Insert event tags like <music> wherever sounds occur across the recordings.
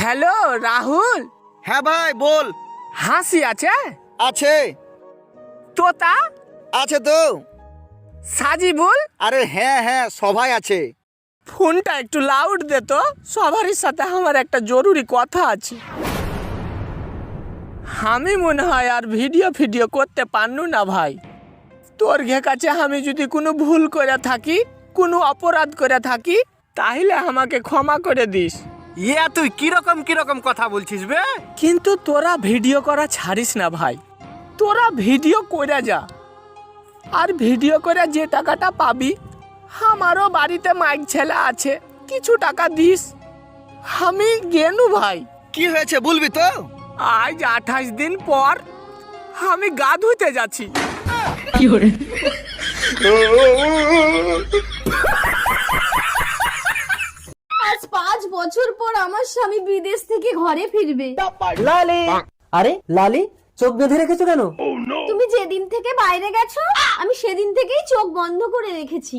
Hello Rahul. হ্যাঁ ভাই বল। হাসি আছে? আছে। তোতা আছে তো। সাজিবুল? আরে হ্যাঁ হ্যাঁ সবাই আছে। ফোনটা একটু লাউড দে তো সবারই সাথে আমার একটা জরুরি কথা আছে। আমি মনে হয় আর ভিডিও ফিডিও করতে পারনু না ভাই। তোর ঘে কাছে আমি যদি কোনো ভুল করে থাকি কোনো অপরাধ করে থাকি তাহলে আমাকে ক্ষমা করে দিস। ইয়া তুই কীরকম কীরকম কথা বলছিস বে? কিন্তু তোরা ভিডিও করা ছাড়িস না ভাই। তোরা ভিডিও করে যা। আর ভিডিও করে যে টাকাটা পাবি আমারও বাড়িতে মাইক ছেলে আছে কিছু টাকা দিস। আমি গেনু ভাই। কি হয়েছে বলবি তো? আজ আঠাশ দিন পর আমি গা ধুতে যাচ্ছি <laughs> <laughs> <laughs> আজ পাঁচ বছর পর আমার স্বামী বিদেশ থেকে ঘরে ফিরবে। লালি! আরে লালি চোখ বেঁধে রেখেছো কেন? তুমি যেদিন থেকে বাইরে গেছো আমি সেদিন থেকেই চোখ বন্ধ করে রেখেছি।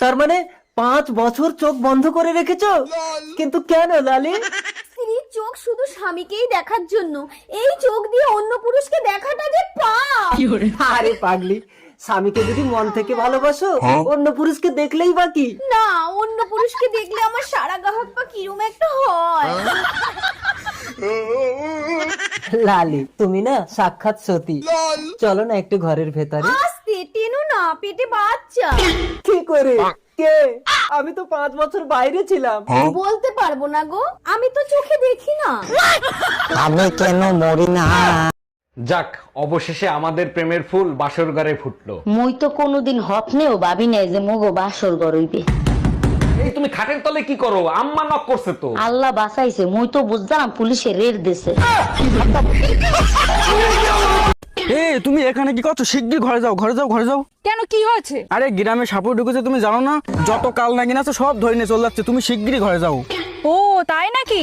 তার মানে পাঁচ বছর চোখ বন্ধ করে রেখেছো? কিন্তু কেন লালি? স্ত্রীর চোখ শুধু স্বামীকেই দেখার জন্য। এই চোখ দিয়ে অন্য পুরুষকে দেখাটা যে পাপ! আরে পাগলি স্বামীকে যদি মন থেকে ভালোবাসো অন্য পুরুষকে দেখলেই বাকি না অন্য পুরুষকে দেখলে আমার সারা গাহক পা কিরম একটা হয়। লালি তুমি না সাক্ষাৎ সতী। চলো না একটু ঘরের ভেতরে। আস্তে টেনো না পেটে বাচ্চা। কি করে? কে? আমি তো পাঁচ বছর বাইরে ছিলাম। বলতে পারব না গো আমি তো চোখে দেখি না? যাক অবশেষে আমাদের প্রেমের ফুল বাসর ঘরে ফুটলো। মুই তো কোনোদিন হপনেও ভাবি নাই যে মগো বাসর গরইবে এই তুমি খাটের তলে কি করো? আম্মা নক করছে তো। আল্লাহ বাঁচাইছে মুই তো বুঝলাম পুলিশে রেড দিছে। এ তুমি এখানে কি করছ? শিগগির ঘরে যাও ঘরে যাও ঘরে যাও। কেন কি হয়েছে? আরে গ্রামে সাপুর ঢুকেছে তুমি জানো না? যত কাল নাকি না আছে সব ধরে নিয়ে চলে যাচ্ছে। তুমি শিগগিরই ঘরে যাও। ও তাই নাকি?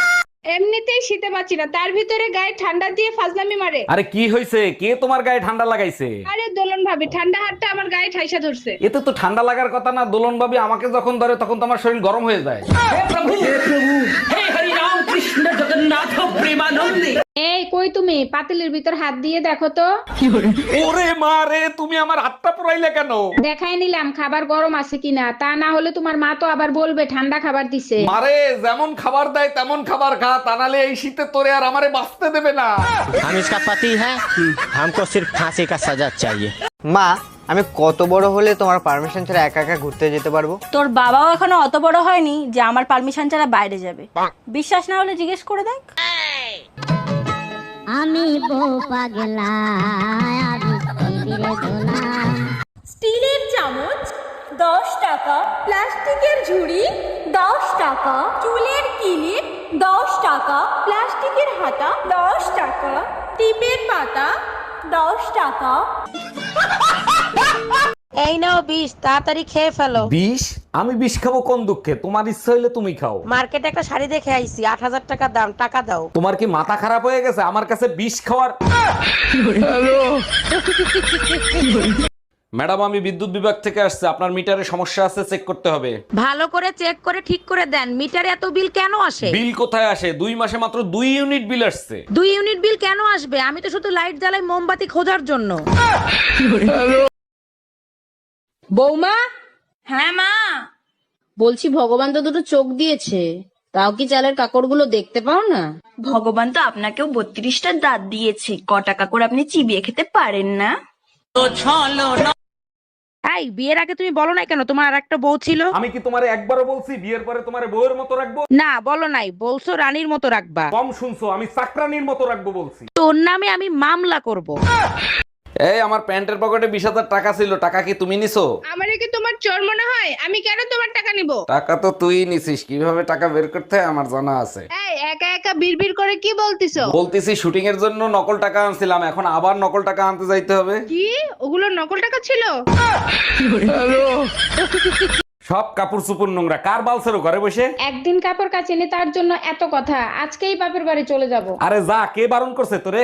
এমনিতেই শীতে বাঁচি না। তার ভিতরে গায়ে ঠান্ডা দিয়ে ফাজলামি মারে। আরে কি হয়েছে কে তোমার গায়ে ঠান্ডা লাগাইছে? আরে দোলন ভাবি ঠান্ডা হাতটা আমার গায়ে ঠাইসা ধরছে। এতে তো ঠান্ডা লাগার কথা না দোলন ভাবি আমাকে যখন ধরে তখন তোমার শরীর গরম হয়ে যায়। হে প্রভু হে প্রভু হে হরি রাম কৃষ্ণ জগন্নাথ প্রেমানন্দে। এই কই তুমি পাতিলের ভিতর হাত দিয়ে দেখো তো ওরে মা রে তুমি আমার হাতটা পুরাইলে কেন দেখাই নিলাম খাবার গরম আছে কিনা তা না হলে তোমার মা তো আবার বলবে ঠান্ডা খাবার দিছে মারে যেমন খাবার দেয় তেমন খাবার খা তা নাহলে এই শীতে তোরে আর আমারে বাঁচতে দেবে না हम इसका पति है हमको सिर्फ फांसी का सजा चाहिए মা আমি কত বড় হলে তোমার পারমিশন ছাড়া একা একা ঘুরতে যেতে পারবো তোর বাবাও এখনো অত বড় হয়নি যে আমার পারমিশন ছাড়া বাইরে যাবে বিশ্বাস না হলে জিজ্ঞেস করে দেখ আমি বউ পাগলা স্টিলের চামচ দশ টাকা। প্লাস্টিকের ঝুড়ি দশ টাকা। চুলের কিলিপ দশ টাকা। প্লাস্টিকের হাতা দশ টাকা। টিপের পাতা দশ টাকা। এই নাও বিষ তাড়াতাড়ি খেয়ে ফেলো। বিষ? আমি বিষ খাব কোন দুঃখে? তোমার ইচ্ছা হইলে তুমি খাও। মার্কেটে একটা শাড়ি দেখে আইছি আট হাজার টাকা দাম টাকা দাও। তোমার কি মাথা খারাপ হয়ে গেছে? আমার কাছে বিষ খাওয়ার ম্যাডাম আমি বিদ্যুৎ বিভাগ থেকে আসছে। আপনার মিটারে সমস্যা আছে চেক করতে হবে। ভালো করে চেক করে ঠিক করে দেন। মিটারে এত বিল কেন আসে? বিল কোথায় আসে? দুই মাসে মাত্র দুই ইউনিট বিল আসছে। দুই ইউনিট বিল কেন আসবে? আমি তো শুধু লাইট জ্বালাই মোমবাতি খোঁজার জন্য। বৌমা? হ্যাঁ মা। বলছি ভগবান তো দুটো চোখ দিয়েছে। তাও কি চালের কাকড়গুলো দেখতে পাও না? ভগবান তো আপনাকেও বত্রিশটা দাঁত দিয়েছে। কটা টাকা করে আপনি চিবিয়ে খেতে পারেন না। এই বিয়ের আগে তুমি বলো নাই কেন? তোমার আর একটা বউ ছিল। আমি কি তোমারে একবারও বলছি বিয়ের পরে তোমার বউয়ের মতো রাখব? না বলো নাই। বলছো রানীর মতো রাখবা। কম শুনছো আমি চাকরানির মতো রাখব বলছি। তোর নামে আমি মামলা করব। এই আমার প্যান্টের পকেটে বিশ হাজার টাকা ছিল টাকা কি তুমি নিছো? আমারে কি তোমার চোর মনে হয়? আমি কেন তোমার টাকা নিব? টাকা তো তুই নিছিস কীভাবে টাকা বের করতে হয় আমার জানা আছে। এই একা একা বিড়বিড় করে কি বলতিছো? বলতেছি শুটিং এর জন্য নকল টাকা আনছিলাম এখন আবার নকল টাকা আনতে যাইতে হবে। কি? ওগুলো নকল টাকা ছিল? সব কাপড় চুপুর নোংরা কার বালছেরো ঘরে বসে? একদিন কাপড় কাচিনি তার জন্য এত কথা আজকেই বাপের বাড়ি চলে যাব। আরে যা কে বারণ করছে তোরে?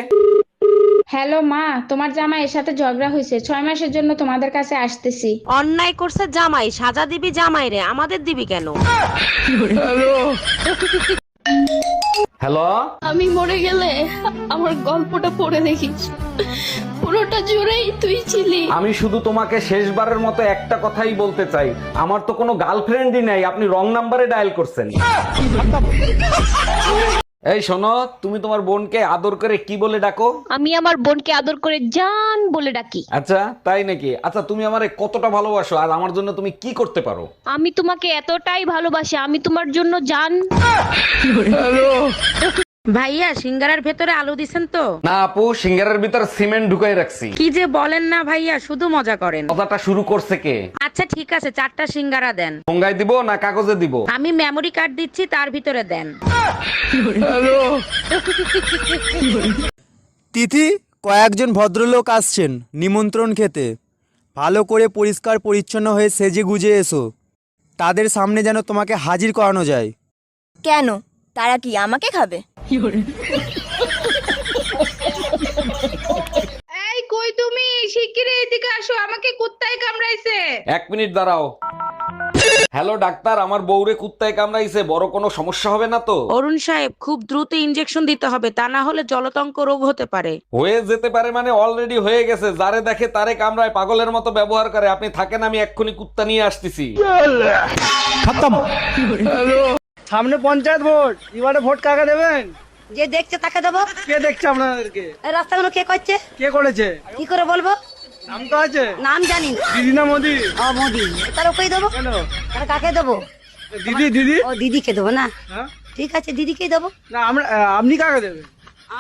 হ্যালো মা তোমার জামাইয়ের সাথে ঝগড়া হয়েছে ছয় মাসের জন্য তোমাদের কাছে আসতেছি। অন্যায় করছে জামাই সাজা দিবি জামাই রে আমাদের দিবি কেন? হ্যালো? আমি মরে গেলে আমার গল্পটা পড়ে দেখিস। পুরোটা জুড়েই তুই ছিলি। আমি শুধু তোমাকে শেষবারের মতো একটা কথাই বলতে চাই। আমার তো কোনো গার্লফ্রেন্ডই নাই আপনি রং নাম্বারে ডায়াল করছেন। এই শোনো তুমি তোমার বোনকে আদর করে কি বলে ডাকো? আমি আমার বোনকে আদর করে জান বলে ডাকি। আচ্ছা তাই নাকি? আচ্ছা তুমি আমারে কতটা ভালোবাসো আর আমার জন্য তুমি কি করতে পারো? আমি তোমাকে এতটাই ভালোবাসি আমি তোমার জন্য জান। <laughs> ভাইয়া সিঙ্গারার ভেতরে আলু দিছেন তো? না আপু সিঙ্গারের ভিতর সিমেন্ট ঢুকাই রাখছি। কি যে বলেন না ভাইয়া শুধু মজা করেন। কথাটা শুরু করছে কে? আচ্ছা ঠিক আছে চারটা সিঙ্গারা দেন। ঠোঙ্গায় দিব না কাগজে দিব? আমি মেমরি কার্ড দিচ্ছি তার ভিতরে দেন। তিথি কয়েকজন ভদ্রলোক আসছেন নিমন্ত্রণ খেতে। ভালো করে পরিষ্কার পরিচ্ছন্ন হয়ে সেজে গুজে এসো। তাদের সামনে যেন তোমাকে হাজির করানো যায়। কেন? তারা কি আমাকে খাবে? এই কই তুমি? শিগগিরই এদিকে আসো আমাকে কুত্তায় কামড়াইছে। এক মিনিট দাঁড়াও। হ্যালো ডাক্তার আমার বউরে কুত্তায় কামড়াইছে বড় কোনো সমস্যা হবে না তো? অরুণ সাহেব খুব দ্রুত ইনজেকশন দিতে হবে তা না হলে জলতঙ্ক রোগ হতে পারে। হয়ে যেতে পারে মানে অলরেডি হয়ে গেছে যারে দেখে তারে কামড়ায় পাগলের মতো ব্যবহার করে। আপনি থাকেন আমি এক্ষুনি কুত্তা নিয়ে আসতেছি। সামনে পঞ্চায়েত ভোট এবারে ভোট কাকে দেবেন? যে দেখছে তাকে দেবো। কে দেখছে আপনাদেরকে? রাস্তাগুলো কে করছে? কে করেছে? কি করে বলব? নাম তো আছে? নাম জানি না। দিদি না মোদি? ও মোদি। তার ওকেই দেবো? কেন? তার কাকে দেবো? দিদি দিদি? ও দিদিকে দেবো না? হ্যাঁ? ঠিক আছে দিদিকেই দেবো। না আমরা আপনি কাকে দেবেন?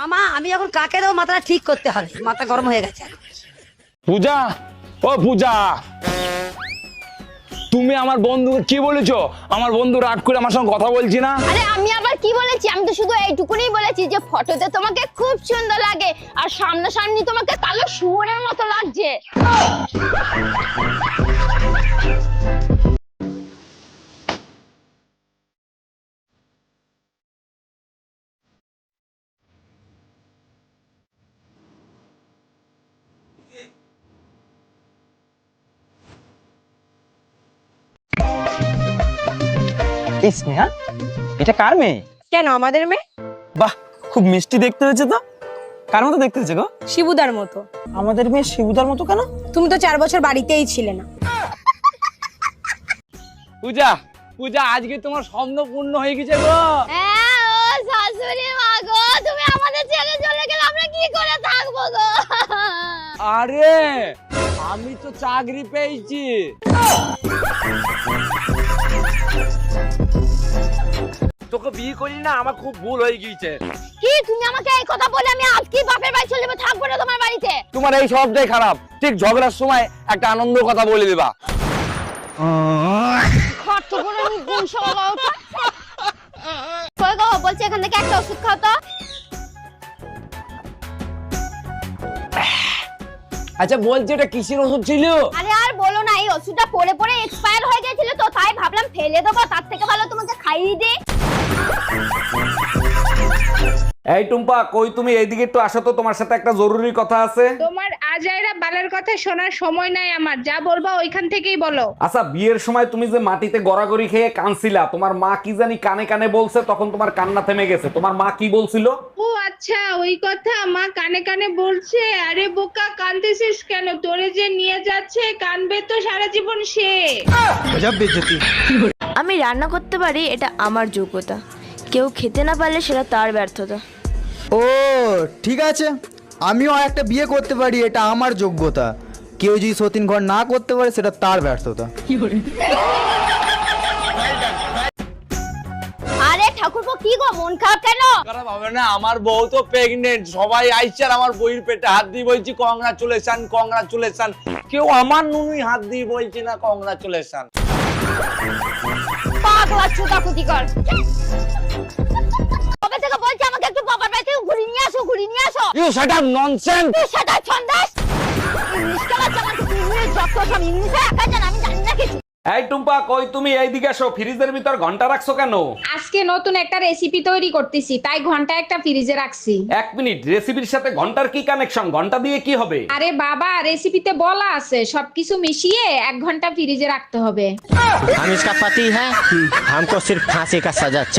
আমা আমি এখন কাকে দেবো মাথাটা ঠিক করতে হবে। মাথা গরম হয়ে গেছে। পূজা ও পূজা। তুমি আমার বন্ধুকে কি বলেছ? আমার বন্ধু রাগ করে আমার সঙ্গে কথা বলছি না? আরে, আমি আবার কি বলেছি? আমি তো শুধু এইটুকুনি বলেছি যে ফটোতে তোমাকে খুব সুন্দর লাগে, আর সামনাসামনি তোমাকে কালো শুয়োরের মতো লাগছে। স্নেহা এটা কার মেয়ে? কেন আমাদের মেয়ে? বাহ খুব মিষ্টি দেখতে হয়েছে তো। কার মতো দেখতে হয়েছে গো? শিবুদার মতো। আমাদের মেয়ে শিবুদার মতো কেন? তুমি তো চার বছর বাড়িতেই ছিলে না। পূজা পূজা আজকে তোমার স্বপ্ন পূর্ণ হয়ে গেছে গো। হ্যাঁ ও শাশুড়ি মা গো তুমি আমাদের ছেড়ে চলে গেলে আমরা কি করে থাকব গো? আরে আমি তো চাকরি পেয়েছি। তোকে বিয়ে করি না আমার খুব ভুল হয়ে গিয়েছে। কি তুমি আমাকে এই কথা বলে আমি আজকেই বাপের বাড়ি চলে যাব? থাকব না তোমার বাড়িতে? তোমার এই সবটাই খারাপ। ঠিক ঝগড়ার সময় একটা আনন্দ কথা বলে দিবা। খরচ করে আমি গুণ সমাবো কই গো বলছি এখান থেকে একটা ওষুধ খাও তো। আচ্ছা বলছি এটা কিসের ওষুধ ছিল? আরে আর বলো না এই ওষুধটা পরে পরে এক্সপায়ার হয়ে গেছিল তো তাই ভাবলাম ফেলে দেবো তার থেকে ভালো তোমাকে খাইয়ে দিই। এই টুম্পা কই তুমি? এইদিকে একটু আসো তো তোমার সাথে একটা জরুরি কথা আছে। তোমার আজাইরা বালের কথা শোনার সময় নাই আমার। যা বলবা ওইখান থেকেই বলো। আচ্ছা বিয়ের সময় তুমি যে মাটিতে গড়াগড়ি খেয়ে কানছিলা তোমার মা কি জানি কানে কানে বলছে তখন তোমার কান্না থেমে গেছে। তোমার মা কি বলছিল? ও আচ্ছা ওই কথা মা কানে কানে বলছে আরে বোকা কানতেছিস কেন? তোরে যে নিয়ে যাচ্ছে কানবে তো সারা জীবন সে। আমি রান্না করতে পারি এটা আমার যোগ্যতা। কেউ খেতে না পারলে সেটা তার ব্যর্থতা। ও ঠিক আছে। আমিও একটা বিয়ে করতে পারি এটা আমার যোগ্যতা। কেউ যদি সতীন ঘর না করতে পারে সেটা তার ব্যর্থতা। আরে ঠাকুরপো কি গো মন খারাপ কেন? খারাপ হবে না আমার বউ তো প্রেগনেন্ট সবাই আইছে আর আমার বইয়ের পেটে হাত দিয়ে বলছি কংগ্রাচুলেশন কংগ্রাচুলেশন কেউ আমার নুনুই হাত দিয়ে বলছি না কংগ্রাচুলেশন পাগলা চুদা কুতি কর। কবে থেকে বলছি আমাকে একটু বাবার বাড়ি থেকে ঘুরিয়ে নিয়ে আসো ঘুরিয়ে নিয়ে আসো? ইউ শাট আপ ননসেন্স তুই সেটা ছন্দাস! ইংলিশ কেলার জানা ইংলিশ যত সব ইংলিশে একা জান আমি জানি। এই টুম্পা কই তুমি এইদিকে আসো ফ্রিজের ভিতর ঘন্টা রাখছো কেন আজকে নতুন একটা রেসিপি তৈরি করতেছি তাই ঘন্টা একটা ফ্রিজে রাখছি এক মিনিট রেসিপির সাথে ঘন্টার কি কানেকশন ঘন্টা দিয়ে কি হবে আরে বাবা রেসিপিতে বলা আছে সবকিছু মিশিয়ে এক ঘন্টা ফ্রিজে রাখতে হবে हम इसका पति है हमको सिर्फ फांसी का सजा चाहिए